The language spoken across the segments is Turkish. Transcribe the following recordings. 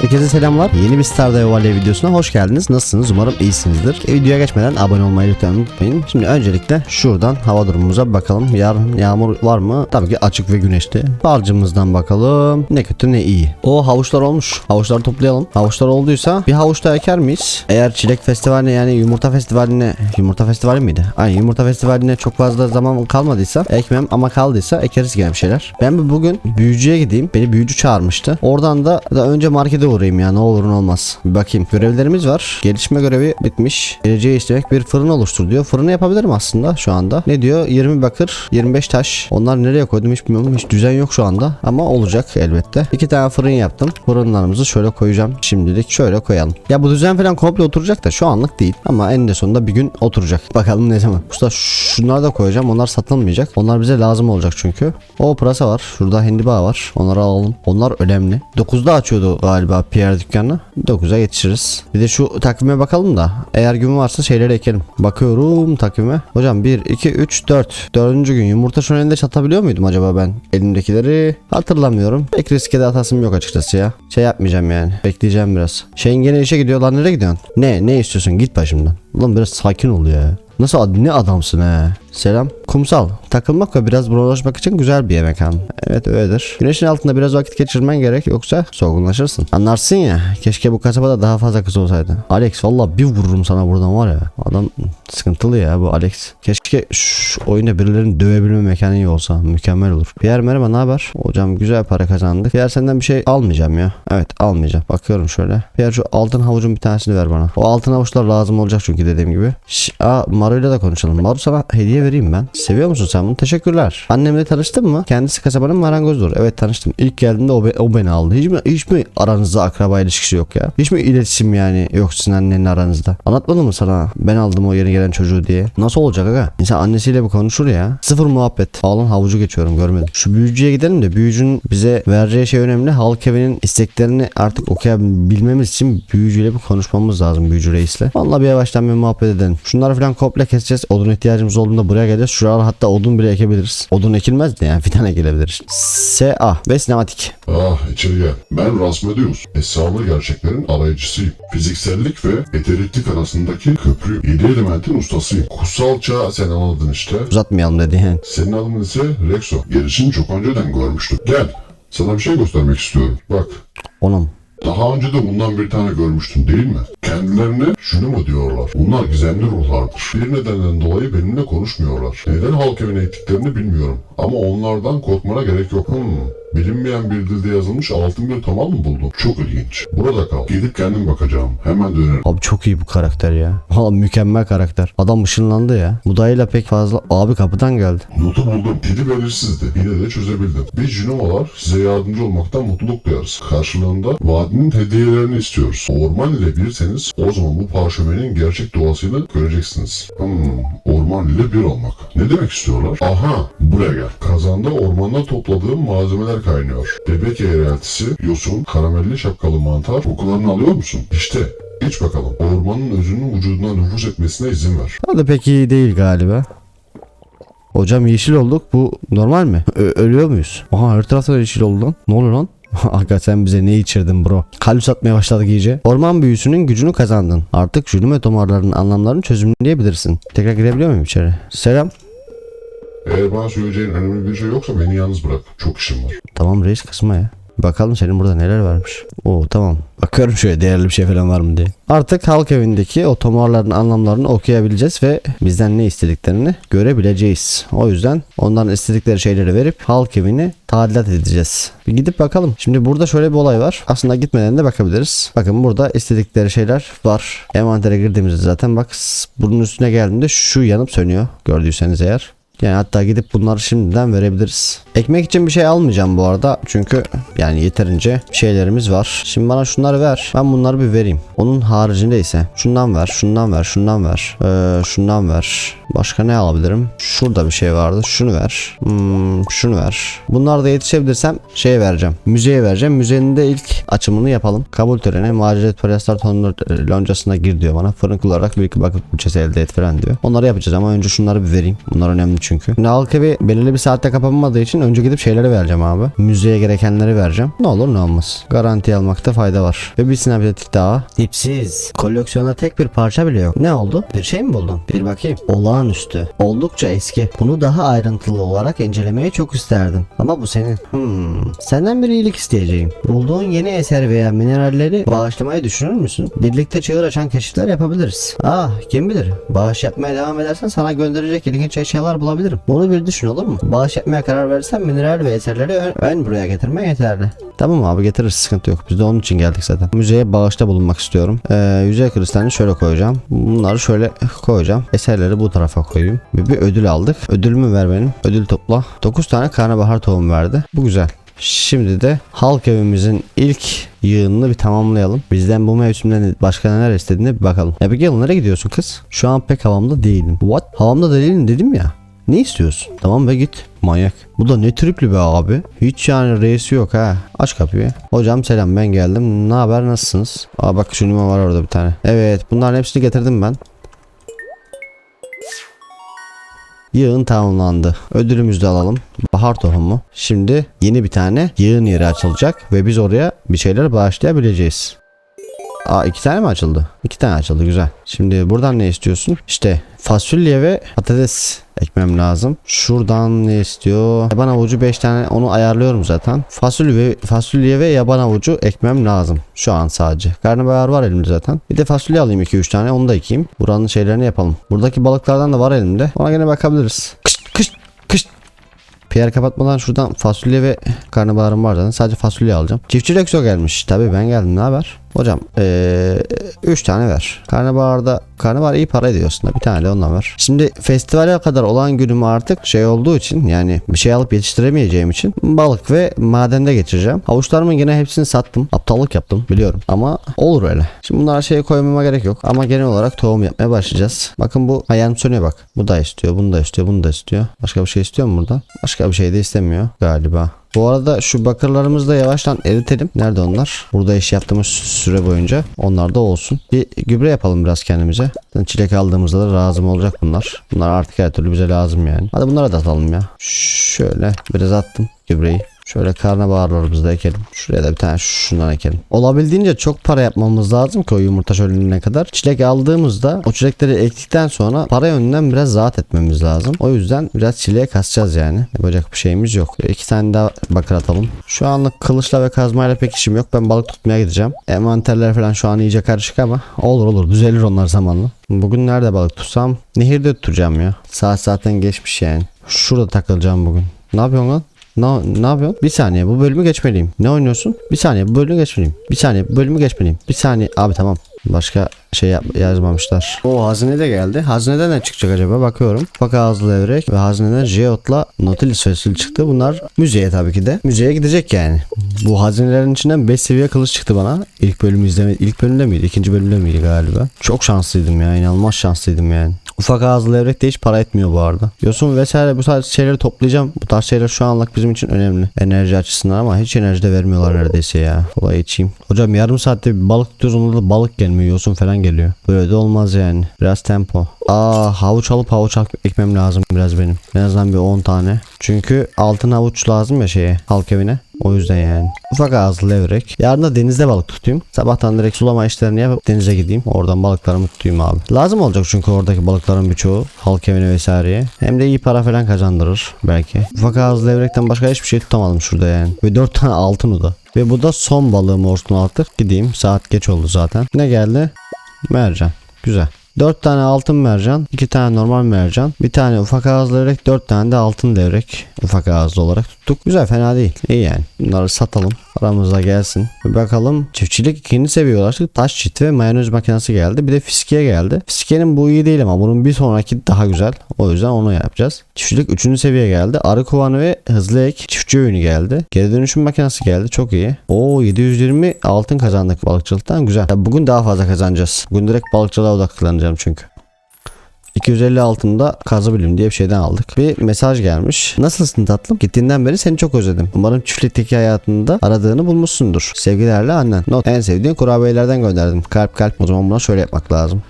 Herkese selamlar. Yeni bir Stardew Valley videosuna hoş geldiniz. Nasılsınız? Umarım iyisinizdir. E, videoya geçmeden abone olmayı lütfen unutmayın. Şimdi öncelikle şuradan hava durumumuza bakalım. Yarın yağmur var mı? Tabii ki açık ve güneşli. Balcımızdan bakalım. Ne kötü ne iyi. O havuçlar olmuş. Havuçları toplayalım. Havuçlar olduysa bir havuç da eker miyiz? Eğer çilek festivaline yani yumurta festivaline yumurta festivali miydi? Aynen yumurta festivaline çok fazla zaman kalmadıysa ekmem ama kaldıysa ekeriz gene bir şeyler. Ben bugün büyücüye gideyim. Beni büyücü çağırmıştı. Oradan da, da önce markete uğrayayım ya ne olur ne olmaz. Bir bakayım. Görevlerimiz var. Gelişme görevi bitmiş. Geleceği istemek bir fırın oluştur diyor. Fırını yapabilirim aslında şu anda. Ne diyor? 20 bakır, 25 taş. Onlar nereye koydum hiç bilmiyorum. Hiç düzen yok şu anda. Ama olacak elbette. İki tane fırın yaptım. Fırınlarımızı şöyle koyacağım. Şimdilik şöyle koyalım. Ya bu düzen falan komple oturacak da şu anlık değil. Ama eninde sonunda bir gün oturacak. Bakalım ne zaman. Usta şunları da koyacağım. Onlar satılmayacak. Onlar bize lazım olacak çünkü. O pırasa var. Şurada hindiba var. Onları alalım. Onlar önemli. 9'da açıyordu galiba Pierre dükkanı. 9'a yetişiriz. Bir de şu takvime bakalım da. Eğer gün varsa şeyleri ekelim. Bakıyorum takvime. Hocam 1, 2, 3, 4. Dördüncü gün yumurta şu elinde satabiliyor muydum acaba ben? Elimdekileri hatırlamıyorum. Pek riske de atasım yok açıkçası ya. Şey yapmayacağım yani. Bekleyeceğim biraz. Şeyin gene işe gidiyor lan nereye gidiyorsun? Ne? Ne istiyorsun? Git başımdan. Ulan biraz sakin ol ya. Nasıl ne adamsın he? Selam. Kumsal. Takılmak ve biraz bunalaşmak için güzel bir yemek han. Evet öyledir. Güneşin altında biraz vakit geçirmen gerek yoksa solgunlaşırsın. Anlarsın ya. Keşke bu kasabada daha fazla kız olsaydı. Alex valla bir vururum sana buradan var ya. Adam sıkıntılı ya bu Alex. Keşke şu oyunda birilerini dövebilme mekanı iyi olsa. Mükemmel olur. Pierre merhaba ne haber? Hocam güzel para kazandık. Pierre senden bir şey almayacağım ya. Evet almayacağım. Bakıyorum şöyle. Pierre şu altın havucun bir tanesini ver bana. O altın havuçlar lazım olacak çünkü dediğim gibi. Şş, aa Maru'yla da konuşalım. Maru sana hediye vereyim ben. Seviyor musun sen bunu? Teşekkürler. Annemle tanıştın mı? Kendisi kasabanın marangozdur. Evet tanıştım. İlk geldiğinde o, be- o beni aldı. Hiç mi, hiç mi aranızda akraba ilişkisi yok ya? Hiç mi iletişim yani yok sizin annenle aranızda? Anlatmadım mı sana? Ben aldım o yeni gelen çocuğu diye. Nasıl olacak aga? İnsan annesiyle bir konuşur ya. Sıfır muhabbet. Alın havucu geçiyorum görmedim. Şu büyücüye gidelim de büyücünün bize vereceği şey önemli. Halk evinin isteklerini artık okuyabilmemiz için büyücüyle bir konuşmamız lazım büyücü reisle. Vallahi bir yavaştan bir muhabbet edelim. Şunları falan komple keseceğiz. Odun ihtiyacımız olduğunda buraya geleceğiz. Şuralara hatta odun bile ekebiliriz. Odun ekilmez de yani fidan ekilebilir. S.A. ve sinematik. Ah içeri gel. Ben Rasmedius. Hesabı gerçeklerin arayıcısıyım. Fiziksellik ve eteriklik arasındaki köprü. Yedi elementin ustasıyım. Kutsal çağ sen anladın işte. Uzatmayalım dedi yani. Senin adın ise Rexo. Gerisini çok önceden görmüştük. Gel. Sana bir şey göstermek istiyorum. Bak. Onun. Daha önce de bundan bir tane görmüştün değil mi? Kendilerine şunu mu diyorlar? Bunlar gizemli ruhlardır. Bir nedenden dolayı benimle konuşmuyorlar. Neden halk evine ettiklerini bilmiyorum. Ama onlardan korkmana gerek yok. Hmm. Bilinmeyen bir dilde yazılmış altın bir tomal mı buldun? Çok ilginç. Burada kal. Gidip kendim bakacağım. Hemen dönerim. Abi çok iyi bu karakter ya. Valla mükemmel karakter. Adam ışınlandı ya. Bu dayıyla pek fazla. Abi kapıdan geldi. Notu buldum. Dili belirsizdi. Yine de çözebildim. Biz Junomalar size yardımcı olmaktan mutluluk duyarız. Karşılığında vadinin hediyelerini istiyoruz. Orman ile birseniz o zaman bu parşömenin gerçek doğasını göreceksiniz. Hmm, orman ile bir olmak. Ne demek istiyorlar? Aha, buraya gel. Kazanda ormandan topladığım malzemeler kaynıyor. Bebek eğreltisi, yosun, karamelli şapkalı mantar. Kokularını alıyor musun? İşte iç bakalım. Ormanın özünün vücuduna nüfuz etmesine izin ver. O da pek iyi değil galiba. Hocam yeşil olduk. Bu normal mi? Ö- ölüyor muyuz? Aha her tarafta yeşil oldu lan. Ne oluyor lan? Aga sen bize ne içirdin bro? Kalp satmaya başladık iyice. Orman büyüsünün gücünü kazandın. Artık jülüm ve tomarların anlamlarını çözümleyebilirsin. Tekrar girebiliyor muyum içeri? Selam. Eğer bana söyleyeceğin önemli bir şey yoksa beni yalnız bırak. Çok işim var. Tamam reis kısma ya. Bakalım senin burada neler varmış. Oo tamam. Bakıyorum şöyle değerli bir şey falan var mı diye. Artık halk evindeki o tomarların anlamlarını okuyabileceğiz ve bizden ne istediklerini görebileceğiz. O yüzden onların istedikleri şeyleri verip halk evini tadilat edeceğiz. Bir gidip bakalım. Şimdi burada şöyle bir olay var. Aslında gitmeden de bakabiliriz. Bakın burada istedikleri şeyler var. Envantere girdiğimizde zaten bak bunun üstüne geldiğinde şu yanıp sönüyor. Gördüyseniz eğer. Yani hatta gidip bunları şimdiden verebiliriz. Ekmek için bir şey almayacağım bu arada. Çünkü yani yeterince şeylerimiz var. Şimdi bana şunları ver. Ben bunları bir vereyim. Onun haricinde ise şundan ver, şundan ver, şundan ver. Ee, şundan ver. Başka ne alabilirim? Şurada bir şey vardı. Şunu ver. Hmm, şunu ver. Bunlar da yetişebilirsem şeye vereceğim. Müzeye vereceğim. Müzenin de ilk açımını yapalım. Kabul töreni maceret paraslar tonlu loncasına gir diyor bana. Fırın kullanarak bir bakıp bütçesi elde et falan diyor. Onları yapacağız ama önce şunları bir vereyim. Bunlar önemli çünkü. Çünkü. Şimdi halk evi belirli bir saatte kapanmadığı için önce gidip şeyleri vereceğim abi. Müzeye gerekenleri vereceğim. Ne olur ne olmaz. Garanti almakta fayda var. Ve bir sinematik daha. Dipsiz. Koleksiyona tek bir parça bile yok. Ne oldu? Bir şey mi buldun? Bir bakayım. Olağanüstü. Oldukça eski. Bunu daha ayrıntılı olarak incelemeyi çok isterdim. Ama bu senin. Hmm. Senden bir iyilik isteyeceğim. Bulduğun yeni eser veya mineralleri bağışlamayı düşünür müsün? Birlikte çığır açan keşifler yapabiliriz. Ah kim bilir. Bağış yapmaya devam edersen sana gönderecek ilginç eşyalar bulabilirim. Bunu bir düşün olur mu? Bağış yapmaya karar verirsen mineral ve eserleri ön, ön buraya getirme yeterli. Tamam abi getiririz sıkıntı yok. Biz de onun için geldik zaten. Müzeye bağışta bulunmak istiyorum. Ee, yüzey kristalini şöyle koyacağım. Bunları şöyle koyacağım. Eserleri bu tarafa koyayım. Bir, bir ödül aldık. Ödülümü ver benim. Ödül topla. 9 tane karnabahar tohumu verdi. Bu güzel. Şimdi de halk evimizin ilk yığınını bir tamamlayalım. Bizden bu mevsimde ne- başka neler istediğine bir bakalım. Abigail nereye gidiyorsun kız? Şu an pek havamda değilim. What? Havamda değilim dedim ya. Ne istiyorsun? Tamam be git. Manyak. Bu da ne tripli be abi. Hiç yani reisi yok ha. Aç kapıyı. Hocam selam ben geldim. Ne haber nasılsınız? Aa bak şu numara var orada bir tane. Evet bunların hepsini getirdim ben. Yığın tamamlandı. Ödülümüzü de alalım. Bahar tohumu. Şimdi yeni bir tane yığın yeri açılacak ve biz oraya bir şeyler bağışlayabileceğiz. Aa iki tane mi açıldı? İki tane açıldı güzel. Şimdi buradan ne istiyorsun? İşte fasulye ve patates ekmem lazım. Şuradan ne istiyor? Yaban avucu 5 tane onu ayarlıyorum zaten. Fasulye ve fasulye ve yaban avucu ekmem lazım. Şu an sadece. Karnabahar var elimde zaten. Bir de fasulye alayım 2-3 tane onu da ekeyim. Buranın şeylerini yapalım. Buradaki balıklardan da var elimde. Ona gene bakabiliriz. Kış kış kış. Pierre kapatmadan şuradan fasulye ve karnabaharım var zaten. Sadece fasulye alacağım. Çiftçi Rexo gelmiş. Tabii ben geldim. Ne haber? Hocam 3 tane ver. Karnabaharda karnabahar iyi para ediyor aslında. Bir tane de ondan ver. Şimdi festivale kadar olan günüm artık şey olduğu için yani bir şey alıp yetiştiremeyeceğim için balık ve madende geçireceğim. Havuçlarımın yine hepsini sattım. Aptallık yaptım biliyorum ama olur öyle. Şimdi bunlara şeye koymama gerek yok ama genel olarak tohum yapmaya başlayacağız. Bakın bu hayalım sönüyor bak. Bu da istiyor, bunu da istiyor, bunu da istiyor. Başka bir şey istiyor mu burada? Başka bir şey de istemiyor galiba. Bu arada şu bakırlarımızı da yavaştan eritelim. Nerede onlar? Burada iş yaptığımız süre boyunca onlar da olsun. Bir gübre yapalım biraz kendimize. Çilek aldığımızda da lazım olacak bunlar. Bunlar artık her türlü bize lazım yani. Hadi bunlara da atalım ya. Şöyle biraz attım gübreyi. Şöyle karnabaharlarımızı da ekelim. Şuraya da bir tane şundan ekelim. Olabildiğince çok para yapmamız lazım ki o yumurta şölenine kadar. Çilek aldığımızda o çilekleri ektikten sonra para yönünden biraz rahat etmemiz lazım. O yüzden biraz çileğe kasacağız yani. Yapacak bir şeyimiz yok. İki tane daha bakır atalım. Şu anlık kılıçla ve kazmayla pek işim yok. Ben balık tutmaya gideceğim. Envanterler falan şu an iyice karışık ama olur olur düzelir onlar zamanla. Bugün nerede balık tutsam? Nehirde tutacağım ya. Saat zaten geçmiş yani. Şurada takılacağım bugün. Ne yapıyorsun lan? Ne, ne yapıyorsun? Bir saniye bu bölümü geçmeliyim. Ne oynuyorsun? Bir saniye bu bölümü geçmeliyim. Bir saniye bu bölümü geçmeliyim. Bir saniye. Abi tamam. Başka şey yap- yazmamışlar. O hazine de geldi. Hazineden ne çıkacak acaba? Bakıyorum. Bak ağızlı levrek ve hazineden Geot'la Nautilus fosil çıktı. Bunlar müzeye tabii ki de. Müzeye gidecek yani. Bu hazinelerin içinden 5 seviye kılıç çıktı bana. İlk bölümü izleme ilk bölümde miydi? İkinci bölümde miydi galiba? Çok şanslıydım ya. inanılmaz şanslıydım yani. Ufak ağızlı levrek de hiç para etmiyor bu arada. Yosun vesaire bu tarz şeyleri toplayacağım. Bu tarz şeyler şu anlık bizim için önemli. Enerji açısından ama hiç enerji de vermiyorlar neredeyse ya. Kolay içeyim. Hocam yarım saatte balık tutuyoruz onda da balık gelmiyor. Yosun falan geliyor. Böyle de olmaz yani. Biraz tempo. Aa havuç alıp havuç ekmem lazım biraz benim. En azından bir 10 tane. Çünkü altın havuç lazım ya şeye halk evine. O yüzden yani. Ufak ağızlı levrek. Yarın da denizde balık tutayım. Sabahtan direkt sulama işlerini yapıp denize gideyim. Oradan balıklarımı tutayım abi. Lazım olacak çünkü oradaki balıkların birçoğu halk evine vesaireye. Hem de iyi para falan kazandırır belki. Ufak ağızlı levrekten başka hiçbir şey tutamadım şurada yani. Ve 4 tane altın o da. Ve bu da son balığım olsun artık. Gideyim. Saat geç oldu zaten. Ne geldi? Mercan. Güzel. 4 tane altın mercan, 2 tane normal mercan, bir tane ufak ağızlı levrek, 4 tane de altın levrek ufak ağızlı olarak tuttuk. Güzel fena değil. İyi yani. Bunları satalım. Aramızda gelsin. Bakalım. Çiftçilik ikinci seviye ulaştık. Taş çiti ve mayonez makinesi geldi. Bir de fiskiye geldi. Fiskiyenin bu iyi değil ama bunun bir sonraki daha güzel. O yüzden onu yapacağız. Çiftçilik üçüncü seviye geldi. Arı kovanı ve hızlı ek çiftçi öğünü geldi. Geri dönüşüm makinesi geldi. Çok iyi. Oo 720 altın kazandık balıkçılıktan. Güzel. Ya bugün daha fazla kazanacağız. Bugün direkt balıkçılığa odaklanacağım çünkü. 250 altında kazı bilim diye bir şeyden aldık. Bir mesaj gelmiş. Nasılsın tatlım? Gittiğinden beri seni çok özledim. Umarım çiftlikteki hayatında aradığını bulmuşsundur. Sevgilerle annen. Not. En sevdiğin kurabiyelerden gönderdim. Kalp kalp. O zaman buna şöyle yapmak lazım.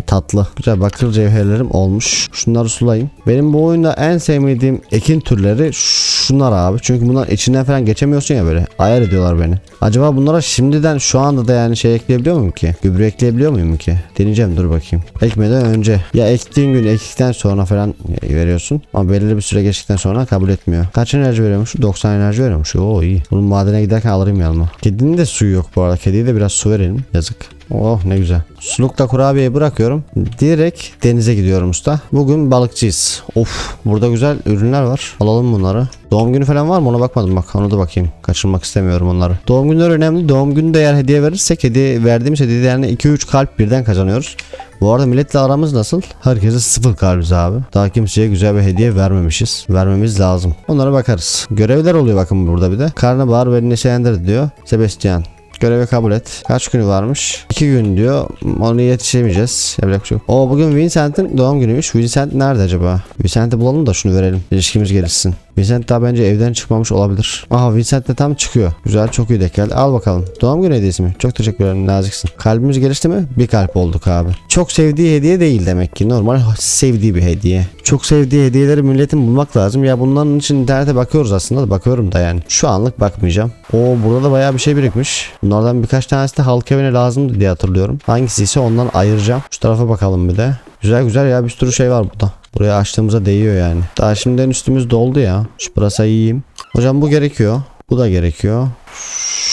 Tatlı. Güzel bakır cevherlerim olmuş. Şunları sulayayım. Benim bu oyunda en sevmediğim ekin türleri şunlar abi. Çünkü bunlar içinden falan geçemiyorsun ya böyle. Ayar ediyorlar beni. Acaba bunlara şimdiden şu anda da yani şey ekleyebiliyor muyum ki? Gübre ekleyebiliyor muyum ki? Deneyeceğim dur bakayım. Ekmeden önce. Ya ektiğin gün ektikten sonra falan veriyorsun. Ama belirli bir süre geçtikten sonra kabul etmiyor. Kaç enerji veriyormuş? 90 enerji veriyormuş. Oo iyi. Bunu madene giderken alırım yanıma. Kedinin de suyu yok bu arada. Kediye de biraz su verelim. Yazık. Oh ne güzel. Sulukta kurabiyeyi bırakıyorum. Direkt denize gidiyorum usta. Bugün balıkçıyız. Of burada güzel ürünler var. Alalım bunları. Doğum günü falan var mı ona bakmadım bak onu da bakayım. Kaçırmak istemiyorum onları. Doğum günleri önemli. Doğum gününde eğer hediye verirsek hediye verdiğimiz hediye yani 2-3 kalp birden kazanıyoruz. Bu arada milletle aramız nasıl? Herkese sıfır kalbiz abi. Daha kimseye güzel bir hediye vermemişiz. Vermemiz lazım. Onlara bakarız. Görevler oluyor bakın burada bir de. Karnabahar ve neşelendir diyor. Sebastian. Görevi kabul et. Kaç günü varmış? 2 gün diyor. Onu yetişemeyeceğiz. Yapacak şey yok. O bugün Vincent'in doğum günüymüş. Vincent nerede acaba? Vincent'i bulalım da şunu verelim. İlişkimiz gelişsin. Vincent daha bence evden çıkmamış olabilir. Aha Vincent de tam çıkıyor. Güzel çok iyi denk geldi. Al bakalım. Doğum günü hediyesi mi? Çok teşekkür ederim naziksin. Kalbimiz gelişti mi? Bir kalp olduk abi. Çok sevdiği hediye değil demek ki. Normal sevdiği bir hediye. Çok sevdiği hediyeleri milletin bulmak lazım. Ya bunların için internete bakıyoruz aslında da bakıyorum da yani. Şu anlık bakmayacağım. Oo burada da bayağı bir şey birikmiş. Bunlardan birkaç tanesi de halk evine lazımdı diye hatırlıyorum. Hangisi ise ondan ayıracağım. Şu tarafa bakalım bir de. Güzel güzel ya bir sürü şey var burada. Buraya açtığımıza değiyor yani. Daha şimdiden üstümüz doldu ya. Şu pırasayı yiyeyim. Hocam bu gerekiyor. Bu da gerekiyor.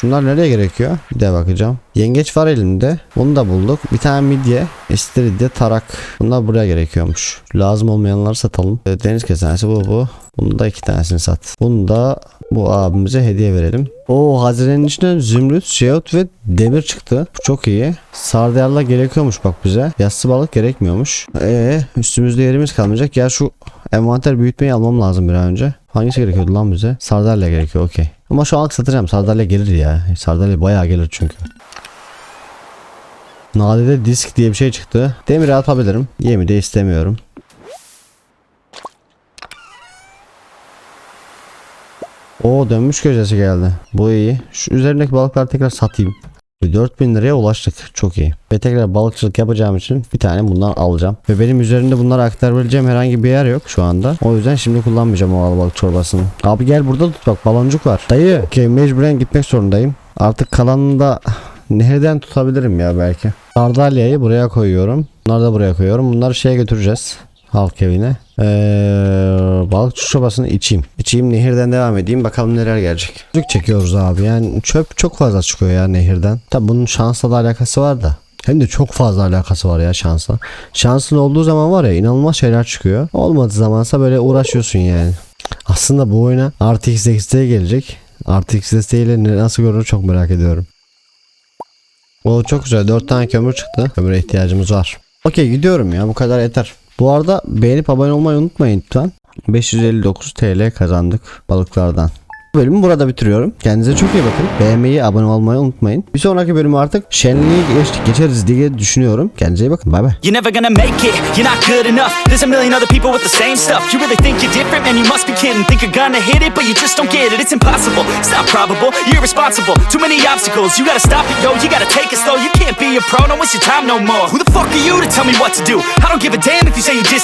Şunlar nereye gerekiyor? Bir de bakacağım. Yengeç var elimde. Bunu da bulduk. Bir tane midye. İstiridye, tarak. Bunlar buraya gerekiyormuş. Lazım olmayanları satalım. E, Deniz kestanesi bu bu. Bunu da iki tanesini sat. Bunu da bu abimize hediye verelim. O hazinenin içinden zümrüt, şeot ve demir çıktı. Bu çok iyi. Sardalya gerekiyormuş bak bize. Yassı balık gerekmiyormuş. Ee üstümüzde yerimiz kalmayacak. Ya şu envanter büyütmeyi almam lazım bir an önce. Hangisi gerekiyordu lan bize? Sardalya gerekiyor okey. Ama şu anlık satacağım. Sardalya gelir ya. Sardalya bayağı gelir çünkü. Nadide disk diye bir şey çıktı. Demir atabilirim. Yemi de istemiyorum. O dönmüş köşesi geldi. Bu iyi. Şu üzerindeki balıkları tekrar satayım. 4000 liraya ulaştık. Çok iyi. Ve tekrar balıkçılık yapacağım için bir tane bundan alacağım. Ve benim üzerinde bunları aktarabileceğim herhangi bir yer yok şu anda. O yüzden şimdi kullanmayacağım o balık çorbasını. Abi gel burada tut bak baloncuk var. Dayı. Okey mecburen gitmek zorundayım. Artık kalanını da nehirden tutabilirim ya belki. Sardalyayı buraya koyuyorum. Bunları da buraya koyuyorum. Bunları şeye götüreceğiz. Halk evine. Ee, balıkçı çobasını içeyim. İçeyim nehirden devam edeyim. Bakalım neler gelecek. Çocuk çekiyoruz abi. Yani çöp çok fazla çıkıyor ya nehirden. Tabi bunun şansla da alakası var da. Hem de çok fazla alakası var ya şansla. Şansın olduğu zaman var ya inanılmaz şeyler çıkıyor. Olmadığı zamansa böyle uğraşıyorsun yani. Aslında bu oyuna RTX desteği gelecek. RTX desteğiyle nasıl görünür çok merak ediyorum. O çok güzel. 4 tane kömür çıktı. Kömüre ihtiyacımız var. Okey gidiyorum ya bu kadar yeter. Bu arada beğenip abone olmayı unutmayın lütfen. 559 TL kazandık balıklardan. Bölümü burada bitiriyorum. Kendinize çok iyi bakın. Beğenmeyi, abone olmayı unutmayın. Bir sonraki bölümü artık şenliği geç- geçeriz diye düşünüyorum. Kendinize iyi bakın. Bay bay. You're never gonna make it, you're not good enough There's a million other people with the same stuff You really think you're different, man, you must be kidding Think you're gonna hit it, but you just don't get it It's impossible, it's not probable, you're irresponsible Too many obstacles, you gotta stop it, yo You gotta take it slow, you can't be a pro, don't waste your time no more Who the fuck are you to tell me what to do? I don't give a damn if you say you disagree